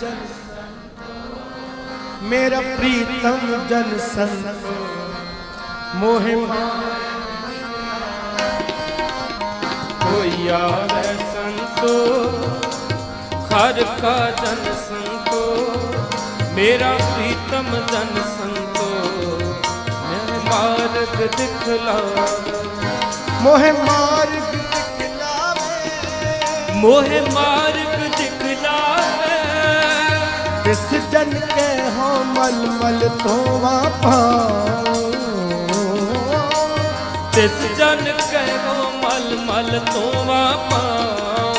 ਜਨ ਮੇਰਾ ਪ੍ਰੀਤਮ ਜਨ ਸੰਤ ਮੋਹਿ ਕੋਈ ਆਵੇ ਸੰਤੋ ਖਰ ਕਾ ਜਨ ਸੰਤੋ ਮੇਰਾ ਪ੍ਰੀਤਮ ਜਨ ਸੰਤੋ ਮੈਂ ਮਾਰਗ ਦਿਖਲਾਵੇ ਮੋਹਿ ਮਾਰਗ ਦਿਖਲਾਵੇ ਮੋਹਿ ਮਾਰਗ ਤਿਸ ਜਨ ਕੇ ਹੋ ਮਲ ਮਲ ਤੋਵਾ ਪਾਉ ਤਿਸ ਜਨ ਕਹਿਓ ਮਲ ਮਲ ਤੋਂ ਪਾਉ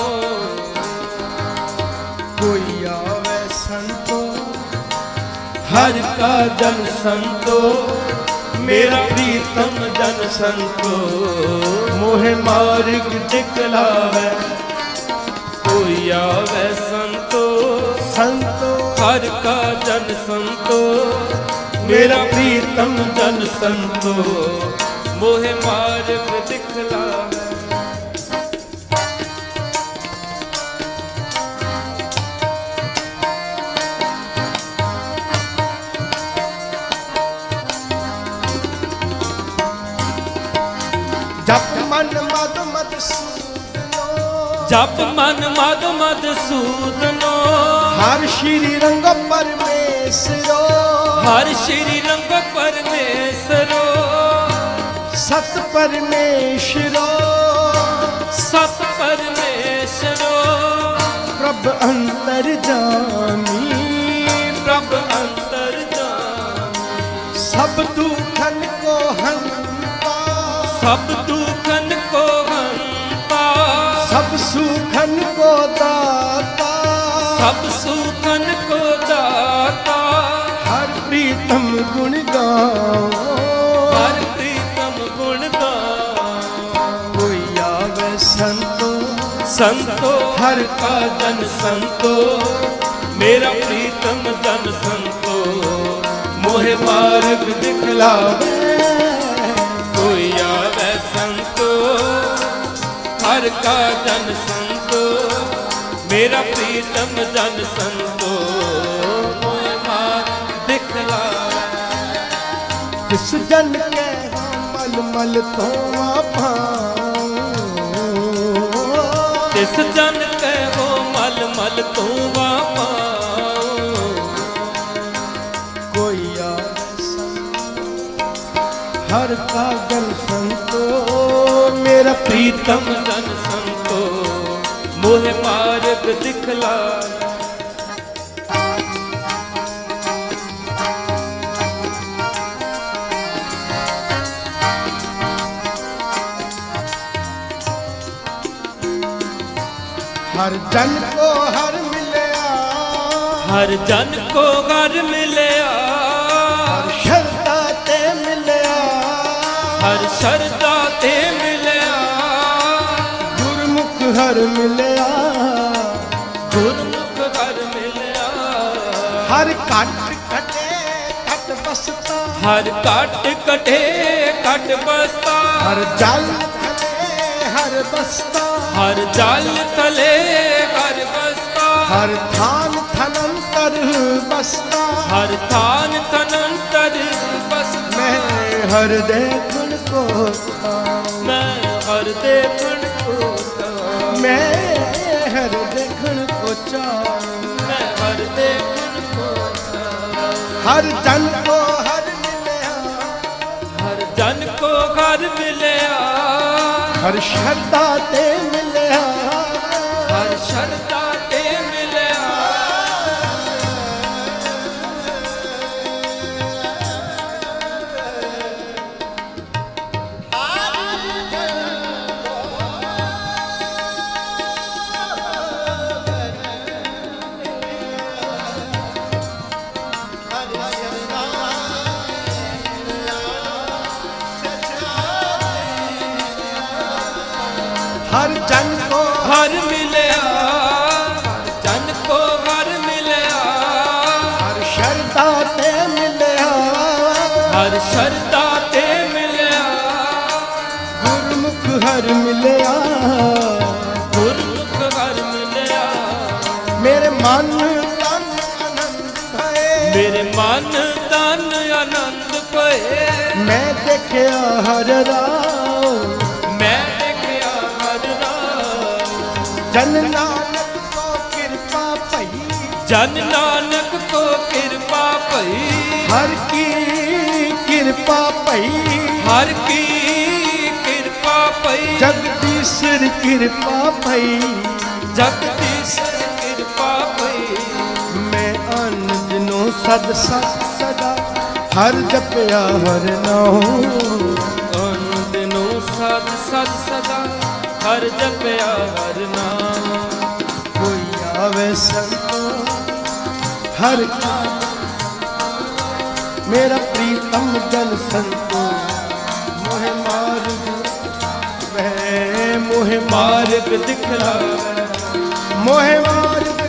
ਕੋਈ ਆਵੇ ਸੰਤੋ ਹਰ ਕਾ ਜਨ ਸੰਤੋ ਮੇਰਾ ਪ੍ਰੀਤਮ ਜਨ ਸੰਤੋ। ਮੋਹਿ ਮਾਰਗ ਦਿਖਲਾਵੇ ਕੋਈ ਆਵੇ ਸੰਤੋ। ਹਰ ਕਾ ਜਨ ਸੰਤੋ ਮੇਰਾ ਪ੍ਰੀਤਮ ਜਨ ਸੰਤੋ ਮੋਹਿ ਮਾਰਗ ਦਿਖਲਾਵੇ ਜਪ ਮਨ ਮਦ ਮਦ ਸੂਦਨੋ ਜਪ ਮਨ ਮਦ ਮਦ ਸੂਦਨੋ ਹਰ ਸ਼੍ਰੀ ਰੰਗ ਪਰਮੇਸ਼ਰੋ। ਹਰ ਸ਼੍ਰੀ ਰੰਗ ਪਰਮੇਸ਼ਰੋ। ਸਤ ਪਰਮੇਸ਼ਰੋ। ਸਤ ਪਰਮੇਸ਼ਰੋ। ਪ੍ਰਭ ਅੰਤਰ ਜਾਮੀ। ਪ੍ਰਭ ਅੰਤਰ ਜਾਮੀ। ਸਭ ਦੁਖਨ ਕੋ ਹੰਤਾ। ਸਭ ਦੁਖਨ ਕੋ ਹੰਤਾ। ਸਭ ਸੁਖਨ ਕੋ ਦਾਤਾ। ਸਭ ਪ੍ਰੀਤਮ ਗੁਣ ਗਾਓ। ਹਰ ਪ੍ਰੀਤਮ ਗੁਣ ਗਾਓ। ਕੋਈ ਆਵੇ ਸੰਤੋ ਸੰਤੋ ਹਰ ਕਾ ਜਨ ਸੰਤੋ। ਮੇਰਾ ਪ੍ਰੀਤਮ ਜਨ ਸੰਤੋ। ਮੋਹਿ ਮਾਰਗ ਦਿਖਲਾਵੇ। ਕੋਈ ਆਵੇ ਸੰਤੋ ਹਰ ਕਾ ਜਨ ਸੰਤੋ। ਮੇਰਾ ਪ੍ਰੀਤਮ ਜਨ ਸੰਤੋ। ਕਿਸ ਜਨ ਕੇ ਮਲ ਮਲ ਤੋਂ ਪਾਉ। ਤਿਸ ਜਨ ਕਹਿਓ ਮਲ ਮਲ ਤੋਂ ਸੰਤੋ ਹਰ ਕਾ ਜਨ ਸੰਤੋ ਮੇਰਾ ਪ੍ਰੀਤਮ ਜਨ ਸੰਤੋ ਮੋਹਿ ਮਾਰਗ ਦਿਖਲਾ ਹਰ ਜਨ ਕੋ ਹਰ ਮਿਲਿਆ। ਹਰ ਜਨ ਕੋ ਘਰ ਮਿਲਿਆ। ਹਰ ਸ਼ਰਤਾ ਤੇ ਮਿਲਿਆ। ਹਰ ਸ਼ਰਦਾ ਤੇ ਮਿਲਿਆ। ਗੁਰਮੁਖ ਹਰ ਮਿਲਿਆ। ਗੁਰਮੁਖ ਘਰ ਮਿਲਿਆ। ਹਰ ਘਟ ਘਟੇ ਘਟ ਬਸਤਾ। ਹਰ ਘਟ ਕਟੇ ਘਟ ਬਸਤਾ। ਹਰ ਜਲ ਹਰ ਬਸਤਾ। ਹਰ ਜਲ ਤਲੇ ਹਰ ਬਸਤਾ। ਹਰ ਥਾਨ ਥਨੰਤਰ ਬਸਤਾ। ਹਰ ਥਾਨ ਤਨੰਤਰ ਬਸਤਾ। ਮੈਂ ਹਰ ਦੇਖਣ ਕੋ। ਮੈਂ ਹਰ ਦੇ ਗੁਣ ਕੋ ਮੈਂ ਹਰ ਦੇਖਣ ਕੋ ਚਾਹ ਮੈਂ ਹਰ ਦੇ ਗੁਣ ਕੋ ਹਰ ਜਨ ਕੋ ਹਰ ਮਿਲਿਆ। ਹਰ ਜਨ ਕੋ ਘਰ ਮਿਲਿਆ। ਹਰ ਸ਼ਰਧਾ ਤੇ ਹਰ ਜਨ ਕੋ ਹਰ ਮਿਲਿਆ ਹਰ ਜਨ ਕੋ ਹਰ ਮਿਲਿਆ। ਹਰ ਸ਼ਰਧਾ ਤੇ ਮਿਲਿਆ। ਹਰ ਸ਼ਰਦਾ ਤੇ ਮਿਲਿਆ। ਗੁਰਮੁਖ ਹਰ ਮਿਲਿਆ। ਗੁਰਮੁਖ ਹਰ ਮਿਲਿਆ। ਮੇਰੇ ਮਨ ਤਨ ਮੇਰੇ ਮਨ ਤਨ ਆਨੰਦ ਭਏ। ਮੈਂ ਦੇਖਿਆ ਹਰ ਰਾਉ ਜਨ ਨਾਨਕ ਕੋ ਕਿਰਪਾ ਭਈ। ਜਨ ਨਾਨਕ ਕੋ ਕਿਰਪਾ ਭਈ। ਹਰ ਕੀ ਕਿਰਪਾ ਭਈ। ਹਰ ਕੀ ਕਿਰਪਾ ਭਈ। ਜਗਦੀਸ਼ਰ ਕਿਰਪਾ ਭਈ। ਜਗਦੀਸ਼ਰ ਕਿਰਪਾ ਭਈ। ਮੈਂ ਅਨੰਦ ਨੂੰ ਸਦ ਸਦ ਸਦਾ। ਹਰ ਜਪਿਆ ਹਰ ਨਾਮ ਆਨੰਦ ਨੂੰ ਸਦ ਸਦ ਸਦਾ। ਹਰ ਜਪਿਆ ਹਰ ਨਾਮ ਸੰਤੋ ਹਰ ਕਾ ਮੇਰਾ ਪ੍ਰੀਤਮ ਜਨ ਸੰਤੋ, ਮੋਹਿ ਮਾਰਗ ਵਹਿ, ਮੋਹਿ ਮਾਰਗ ਦਿਖਲਾਵੇ ਮੋਹਿ ਮਾਰਗ